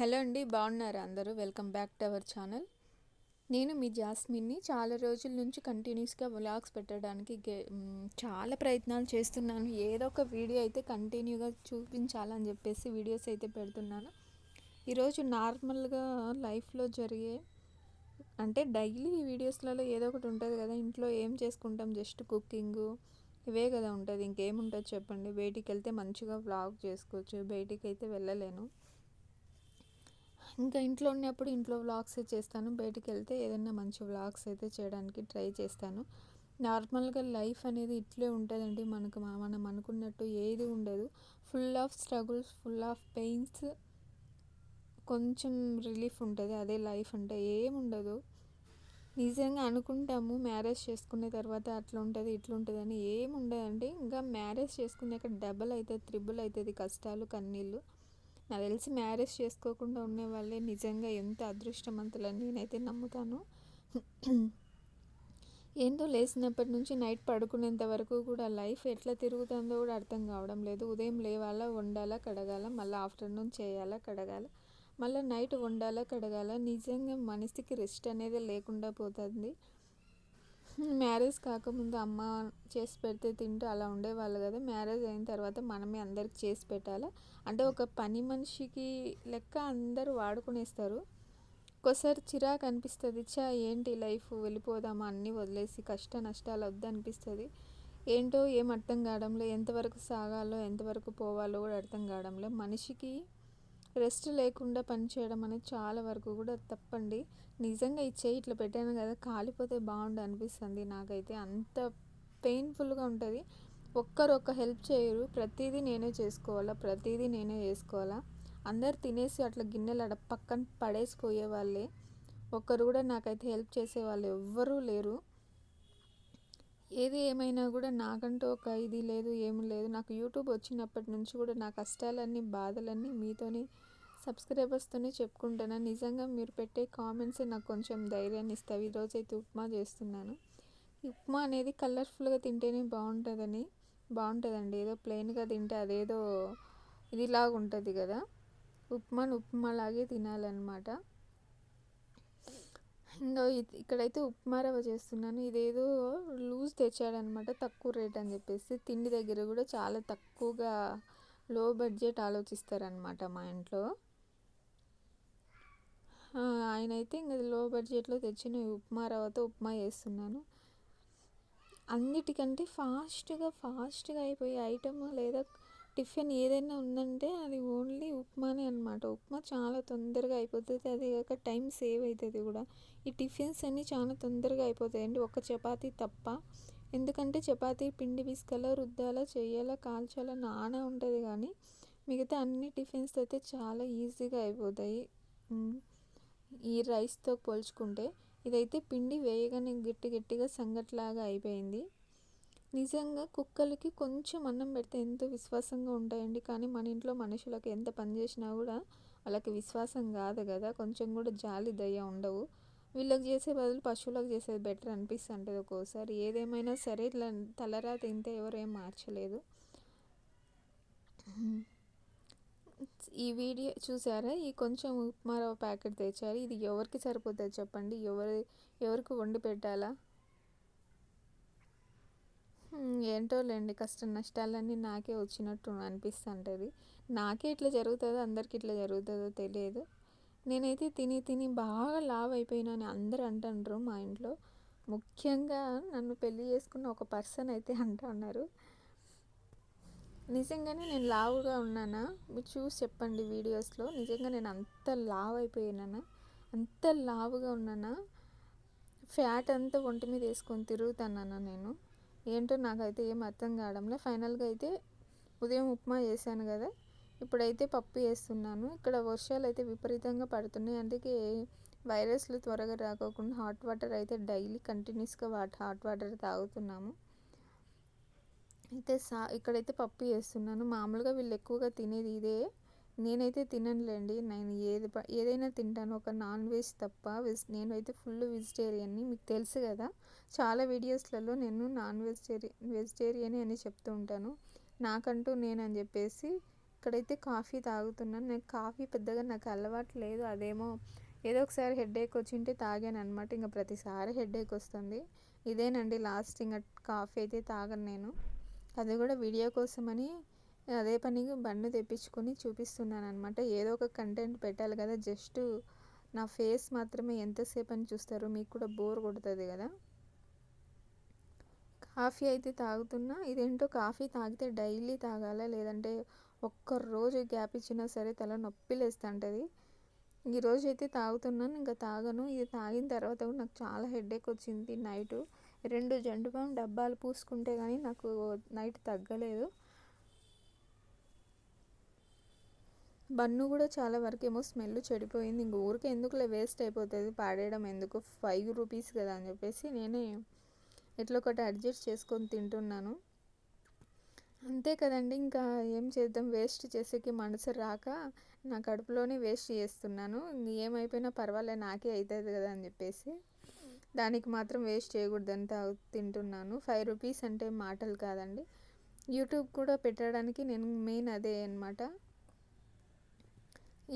Hello అండి బాగున్నారా అందరూ? Welcome back to our channel. నేను మీ జాస్మిన్ని. చాలా రోజుల నుంచి కంటిన్యూస్గా వ్లాగ్స్ పెట్టడానికి గే- చాలా ప్రయత్నాలు చేస్తున్నాను. ఏదో ఒక వీడియో అయితే కంటిన్యూగా చూపించాలని చెప్పేసి వీడియోస్ అయితే పెడుతున్నాను. ఈరోజు నార్మల్గా లైఫ్లో జరిగే అంటే డైలీ వీడియోస్లలో ఏదో ఒకటి ఉంటుంది కదా ఇంట్లో ఏం చేసుకుంటాం? Just cooking. ఇవే కదా ఉంటుంది. ఇంకేముంటుంది చెప్పండి? బయటికి వెళ్తే మంచిగా వ్లాగ్ చేసుకోవచ్చు. బయటికి అయితే వెళ్ళలేను. ఇంకా ఇంట్లో ఉన్నప్పుడు ఇంట్లో వ్లాగ్స్ చేస్తాను. బయటికి వెళ్తే ఏదైనా మంచి వ్లాగ్స్ అయితే చేయడానికి ట్రై చేస్తాను. నార్మల్గా లైఫ్ అనేది ఇట్లే ఉంటుందండి. మనకు మనం అనుకున్నట్టు ఏది ఉండదు. Full of struggles full of pains కొంచెం రిలీఫ్ ఉంటుంది. అదే లైఫ్ అంటే ఏముండదు నిజంగా అనుకుంటాము మ్యారేజ్ చేసుకునే తర్వాత అట్లా ఉంటుంది ఇట్లా ఉంటుంది అని ఏముండదండి ఇంకా మ్యారేజ్ చేసుకున్నాక డబల్ అవుతుంది త్రిబుల్ అవుతుంది కష్టాలు కన్నీళ్ళు. నాకు తెలిసి మ్యారేజ్ చేసుకోకుండా ఉండే వాళ్ళే నిజంగా ఎంత అదృష్టవంతులని నేనైతే నమ్ముతాను. ఏందో లేచినప్పటి నుంచి నైట్ పడుకునేంత వరకు కూడా లైఫ్ ఎట్లా తిరుగుతుందో కూడా అర్థం కావడం లేదు. ఉదయం లేవాలా వండాలా కడగాల మళ్ళీ ఆఫ్టర్నూన్ చేయాలా కడగాల మళ్ళీ నైట్ వండాలా కడగాల నిజంగా మనిషికి రెస్ట్ అనేది లేకుండా పోతుంది. మ్యారేజ్ కాకముందు అమ్మ చేసి పెడితే తింటూ అలా ఉండేవాళ్ళు కదా. మ్యారేజ్ అయిన తర్వాత మనమే అందరికి చేసి పెట్టాలి? అంటే ఒక పని మనిషికి లెక్క అందరూ వాడుకునేస్తారు. ఒక్కోసారి చిరాకు అనిపిస్తుంది చా ఏంటి లైఫ్? వెళ్ళిపోదామా? అన్నీ వదిలేసి కష్ట నష్టాలు వద్దనిపిస్తుంది ఏంటో ఏం అర్థం కావడంలో ఎంతవరకు సాగాలో ఎంతవరకు పోవాలో కూడా అర్థం కావడంలో. మనిషికి రెస్ట్ లేకుండా పని చేయడం అనేది చాలా వరకు కూడా తప్పండి. నిజంగా ఈ చేయి ఇట్లా పెట్టాను కదా కాలిపోతే బాగుండు అనిపిస్తుంది నాకైతే. అంత పెయిన్ఫుల్గా ఉంటుంది. ఒక్కరు ఒక్క హెల్ప్ చేయరు. ప్రతిదీ నేనే చేసుకోవాలా ప్రతిదీ నేనే చేసుకోవాలా. అందరు తినేసి అట్లా గిన్నెలు అడ పక్కన పడేసిపోయే వాళ్ళే. ఒక్కరు కూడా నాకైతే హెల్ప్ చేసే వాళ్ళు ఎవ్వరూ లేరు. ఏది ఏమైనా కూడా నాకంటూ ఒక ఇది లేదు ఏమి లేదు. నాకు యూట్యూబ్ వచ్చినప్పటి నుంచి కూడా నా కష్టాలన్నీ బాధలన్నీ మీతోనే సబ్స్క్రైబర్స్తోనే చెప్పుకుంటాను. నిజంగా మీరు పెట్టే కామెంట్సే నాకు కొంచెం ధైర్యాన్ని ఇస్తాయి. ఈరోజు అయితే ఉప్మా చేస్తున్నాను. ఉప్మా అనేది కలర్ఫుల్గా తింటేనే బాగుంటుందని బాగుంటుందండి. ఏదో ప్లెయిన్గా తింటే అదేదో ఇదిలాగా ఉంటుంది కదా. ఉప్మాను ఉప్మాలాగే తినాలన్నమాట. ఇంకా ఇక్కడైతే ఉప్మా రవ్వ చేస్తున్నాను. ఇదేదో లూజ్ తెచ్చాడనమాట తక్కువ రేట్ అని చెప్పేసి. తిండి దగ్గర కూడా చాలా తక్కువగా లో బడ్జెట్ ఆలోచిస్తారనమాట మా ఇంట్లో. ఆయన అయితే ఇంకా లో బడ్జెట్లో తెచ్చిన ఉప్మా రవ్వతో ఉప్మా చేస్తున్నాను. అన్నిటికంటే ఫాస్ట్గా ఫాస్ట్గా అయిపోయే ఐటమ్ లేదా టిఫిన్ ఏదైనా ఉందంటే అది ఓన్లీ ఉప్మానే అనమాట ఉప్మా చాలా తొందరగా అయిపోతుంది. అది కాక టైం సేవ్ అవుతుంది కూడా. ఈ టిఫిన్స్ అన్నీ చాలా తొందరగా అయిపోతాయండి. ఒక చపాతీ తప్ప. ఎందుకంటే చపాతీ పిండి పిసుకలా రుద్దాలా చేయాలా కాల్చాలా నానా ఉంటుంది కానీ మిగతా అన్ని టిఫిన్స్ అయితే చాలా ఈజీగా అయిపోతాయి. ఈ రైస్తో పోల్చుకుంటే ఇదైతే పిండి వేయగానే గట్టి గట్టిగా సంగట్లాగా అయిపోయింది. నిజంగా కుక్కలకి కొంచెం అన్నం పెడితే ఎంతో విశ్వాసంగా ఉంటాయండి. కానీ మన ఇంట్లో మనుషులకు ఎంత పని చేసినా కూడా వాళ్ళకి విశ్వాసం కాదు కదా. కొంచెం కూడా జాలి దయ ఉండవు. వీళ్ళకి చేసే బదులు పశువులకు చేసేది బెటర్ అనిపిస్తుంటుంది ఒక్కోసారి. ఏదేమైనా సరే ఇట్లా తలరా తింటే ఎవరేం మార్చలేదు. ఈ వీడియో చూసారా? ఈ కొంచెం ఉప్మా రవ్వ ప్యాకెట్ తెచ్చారు. ఇది ఎవరికి సరిపోతుంది చెప్పండి? ఎవరి ఎవరికి వండి పెట్టాలా? ఏంటో లేండి కష్ట నష్టాలన్నీ నాకే వచ్చినట్టు అనిపిస్తుంటుంది. నాకే ఇట్లా జరుగుతుందో అందరికి ఇట్లా జరుగుతుందో తెలియదు. నేనైతే తిని తిని బాగా లావ్ అయిపోయినాను. అందరు అంటుండ్రు మా ఇంట్లో. ముఖ్యంగా నన్ను పెళ్ళి చేసుకున్న ఒక పర్సన్ అయితే అంటూ ఉన్నారు. నిజంగానే నేను లావుగా ఉన్నానా? మీరు చూసి చెప్పండి వీడియోస్లో. నిజంగా నేను అంత లావ్ అయిపోయినానా అంత లావుగా ఉన్నానా? ఫ్యాట్ అంతా ఒంటి మీద వేసుకొని తిరుగుతానా నేను? ఏంటో నాకైతే ఏం అర్థం కావడంలే. ఫైనల్గా అయితే ఉదయం ఉప్మా చేశాను కదా. ఇప్పుడైతే పప్పు వేస్తున్నాను ఇక్కడ వర్షాలు అయితే విపరీతంగా పడుతున్నాయి. అందుకే వైరస్లు త్వరగా రాకోకుండా హాట్ వాటర్ అయితే డైలీ కంటిన్యూస్గా వాట్ హాట్ వాటర్ తాగుతున్నాము. అయితే సా ఇక్కడైతే పప్పు చేస్తున్నాను. మామూలుగా వీళ్ళు ఎక్కువగా తినేది ఇదే. నేనైతే తిననులేండి. నేను ఏది ఏదైనా తింటాను. ఒక నాన్ వెజ్ తప్ప వెజ్ నేనైతే ఫుల్ వెజిటేరియన్ని మీకు తెలుసు కదా. చాలా వీడియోస్లలో నేను నాన్ వెజిటేరియన్ వెజిటేరియన్ అని చెప్తూ ఉంటాను. నాకంటూ నేను అని చెప్పేసి ఇక్కడైతే కాఫీ తాగుతున్నాను. నాకు కాఫీ పెద్దగా నాకు అలవాటు లేదు. అదేమో ఏదో ఒకసారి హెడేక్ వచ్చింటే తాగాను అనమాట ఇంకా ప్రతిసారి హెడేక్ వస్తుంది. ఇదేనండి లాస్ట్. ఇంకా కాఫీ అయితే తాగను నేను. అది కూడా వీడియో కోసమని అదే పనికి బండి తెప్పించుకొని చూపిస్తున్నాను అనమాట ఏదో ఒక కంటెంట్ పెట్టాలి కదా జస్ట్ నా ఫేస్ మాత్రమే ఎంతసేపు అని చూస్తారు. మీకు కూడా బోర్ కొడుతుంది కదా. కాఫీ అయితే తాగుతున్నా. ఇదేంటో కాఫీ తాగితే డైలీ తాగాలా? లేదంటే ఒక్క రోజు గ్యాప్ ఇచ్చినా సరే తల నొప్పి లేస్తుంటుంది. ఈరోజు అయితే తాగుతున్నాను ఇంకా తాగను. ఇది తాగిన తర్వాత కూడా నాకు చాలా హెడేక్ వచ్చింది నైట్. రెండు జండు బామ్ డబ్బాలు పూసుకుంటే కానీ నాకు నైట్ తగ్గలేదు. బన్ను కూడా చాలా వరకు ఏమో స్మెల్ చెడిపోయింది. ఇంక ఊరికే ఎందుకులే వేస్ట్ అయిపోతుంది. పాడేయడం ఎందుకు? ఫైవ్ రూపీస్ కదా అని చెప్పేసి నేనే ఎట్లా ఒకటి అడ్జస్ట్ చేసుకొని తింటున్నాను. అంతే కదండి. ఇంకా ఏం చేద్దాం? వేస్ట్ చేసేకి మనసు రాక నా కడుపులోనే వేస్ట్ చేస్తున్నాను. ఏమైపోయినా పర్వాలేదు నాకే అవుతుంది కదా అని చెప్పేసి. దానికి మాత్రం వేస్ట్ చేయకూడదని తింటున్నాను. ఫైవ్ రూపీస్ అంటే మాటలు కాదండి. యూట్యూబ్ కూడా పెట్టడానికి నేను మెయిన్ అదే అనమాట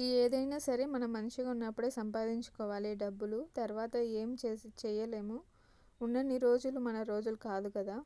ఏదైనా సరే మనం మంచిగా ఉన్నప్పుడే సంపాదించుకోవాలి డబ్బులు. తర్వాత ఏం చేసి చేయలేము. ఉన్నన్ని రోజులు మన రోజులు కాదు కదా.